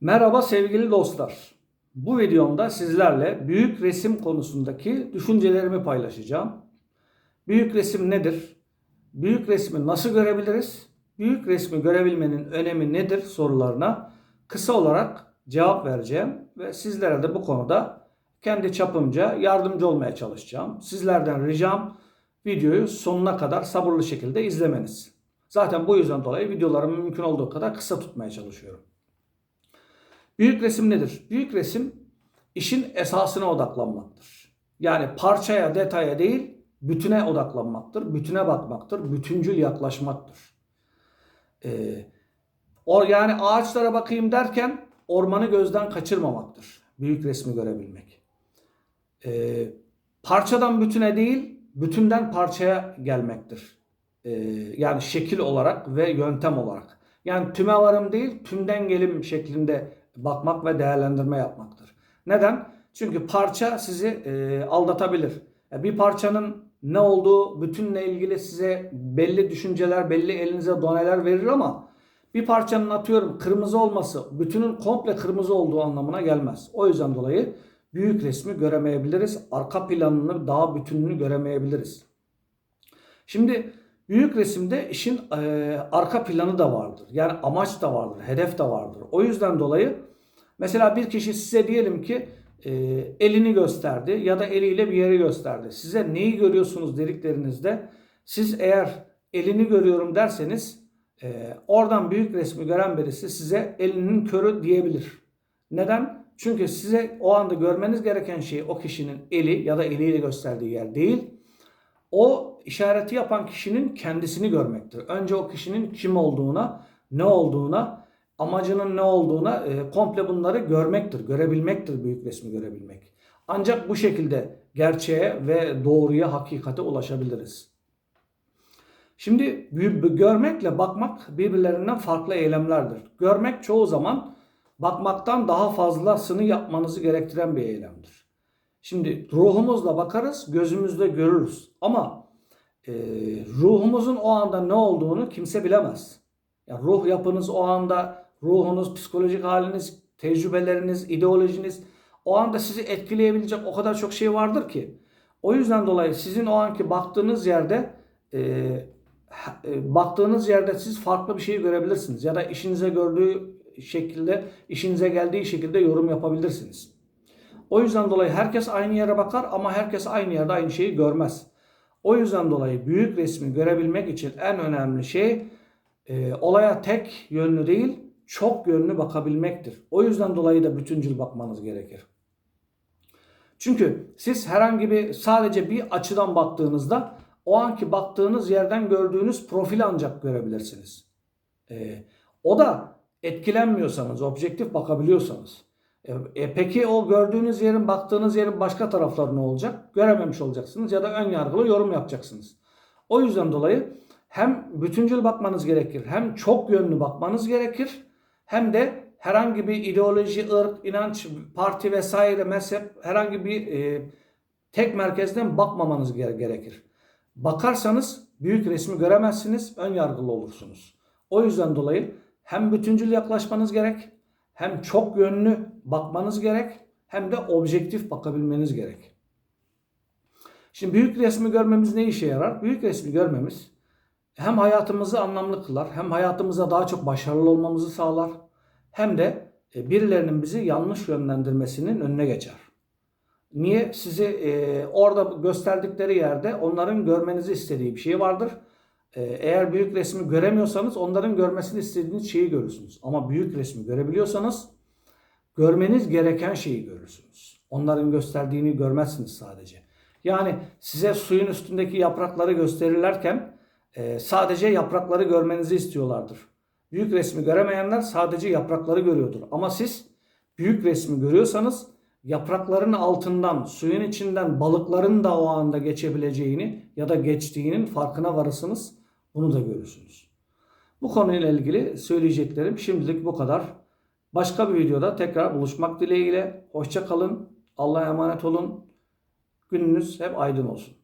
Merhaba sevgili dostlar. Bu videomda sizlerle büyük resim konusundaki düşüncelerimi paylaşacağım. Büyük resim nedir? Büyük resmi nasıl görebiliriz? Büyük resmi görebilmenin önemi nedir sorularına kısa olarak cevap vereceğim ve sizlere de bu konuda kendi çapımca yardımcı olmaya çalışacağım. Sizlerden ricam videoyu sonuna kadar sabırlı şekilde izlemeniz. Zaten bu yüzden dolayı videolarımı mümkün olduğu kadar kısa tutmaya çalışıyorum. Büyük resim nedir? Büyük resim işin esasına odaklanmaktır. Yani parçaya, detaya değil, bütüne odaklanmaktır, bütüne bakmaktır, bütüncül yaklaşmaktır. Ee, o yani ağaçlara bakayım derken ormanı gözden kaçırmamaktır. Büyük resmi görebilmek. Ee, parçadan bütüne değil, bütünden parçaya gelmektir. Ee, yani şekil olarak ve yöntem olarak. Yani tüme varım değil, tümden gelim şeklinde bakmak ve değerlendirme yapmaktır. Neden? Çünkü parça sizi e, aldatabilir. E, bir parçanın ne olduğu bütünle ilgili size belli düşünceler, belli elinize doneler verir ama bir parçanın atıyorum kırmızı olması bütünün komple kırmızı olduğu anlamına gelmez. O yüzden dolayı büyük resmi göremeyebiliriz. Arka planını, daha bütününü göremeyebiliriz. Şimdi büyük resimde işin e, arka planı da vardır. Yani amaç da vardır, hedef de vardır. O yüzden dolayı mesela bir kişi size diyelim ki e, elini gösterdi ya da eliyle bir yeri gösterdi. Size neyi görüyorsunuz dediklerinizde siz eğer elini görüyorum derseniz e, oradan büyük resmi gören birisi size elinin körü diyebilir. Neden? Çünkü size o anda görmeniz gereken şey o kişinin eli ya da eliyle gösterdiği yer değil. O işareti yapan kişinin kendisini görmektir. Önce o kişinin kim olduğuna, ne olduğuna, amacının ne olduğuna e, komple bunları görmektir, görebilmektir büyük resmi görebilmek. Ancak bu şekilde gerçeğe ve doğruya, hakikate ulaşabiliriz. Şimdi görmekle bakmak birbirlerinden farklı eylemlerdir. Görmek çoğu zaman bakmaktan daha fazlasını yapmanızı gerektiren bir eylemdir. Şimdi ruhumuzla bakarız, gözümüzle görürüz. Ama e, ruhumuzun o anda ne olduğunu kimse bilemez. Yani ruh yapınız o anda, ruhunuz, psikolojik haliniz, tecrübeleriniz, ideolojiniz o anda sizi etkileyebilecek o kadar çok şey vardır ki. O yüzden dolayı sizin o anki baktığınız yerde e, e, baktığınız yerde siz farklı bir şey görebilirsiniz. Ya da işinize gördüğü şekilde, işinize geldiği şekilde yorum yapabilirsiniz. O yüzden dolayı herkes aynı yere bakar ama herkes aynı yerde aynı şeyi görmez. O yüzden dolayı büyük resmi görebilmek için en önemli şey e, olaya tek yönlü değil çok yönlü bakabilmektir. O yüzden dolayı da bütüncül bakmanız gerekir. Çünkü siz herhangi bir sadece bir açıdan baktığınızda o anki baktığınız yerden gördüğünüz profili ancak görebilirsiniz. E, o da etkilenmiyorsanız, objektif bakabiliyorsanız. E, e, peki o gördüğünüz yerin, baktığınız yerin başka tarafları ne olacak? Görememiş olacaksınız ya da ön yargılı yorum yapacaksınız. O yüzden dolayı hem bütüncül bakmanız gerekir, hem çok yönlü bakmanız gerekir, hem de herhangi bir ideoloji, ırk, inanç, parti vesaire, mezhep herhangi bir e, tek merkezden bakmamanız gerekir. Bakarsanız büyük resmi göremezsiniz, ön yargılı olursunuz. O yüzden dolayı hem bütüncül yaklaşmanız gerek, hem çok yönlü bakmanız gerek, hem de objektif bakabilmeniz gerek. Şimdi büyük resmi görmemiz ne işe yarar? Büyük resmi görmemiz hem hayatımızı anlamlı kılar, hem hayatımıza daha çok başarılı olmamızı sağlar, hem de e, birilerinin bizi yanlış yönlendirmesinin önüne geçer. Niye? Sizi e, orada gösterdikleri yerde onların görmenizi istediği bir şey vardır. E, eğer büyük resmi göremiyorsanız onların görmesini istediğiniz şeyi görürsünüz. Ama büyük resmi görebiliyorsanız görmeniz gereken şeyi görürsünüz. Onların gösterdiğini görmezsiniz sadece. Yani size suyun üstündeki yaprakları gösterirlerken e, sadece yaprakları görmenizi istiyorlardır. Büyük resmi göremeyenler sadece yaprakları görüyordur. Ama siz büyük resmi görüyorsanız yaprakların altından, suyun içinden balıkların da o anda geçebileceğini ya da geçtiğinin farkına varırsınız. Bunu da görürsünüz. Bu konuyla ilgili söyleyeceklerim şimdilik bu kadar. Başka bir videoda tekrar buluşmak dileğiyle. Hoşça kalın. Allah'a emanet olun. Gününüz hep aydın olsun.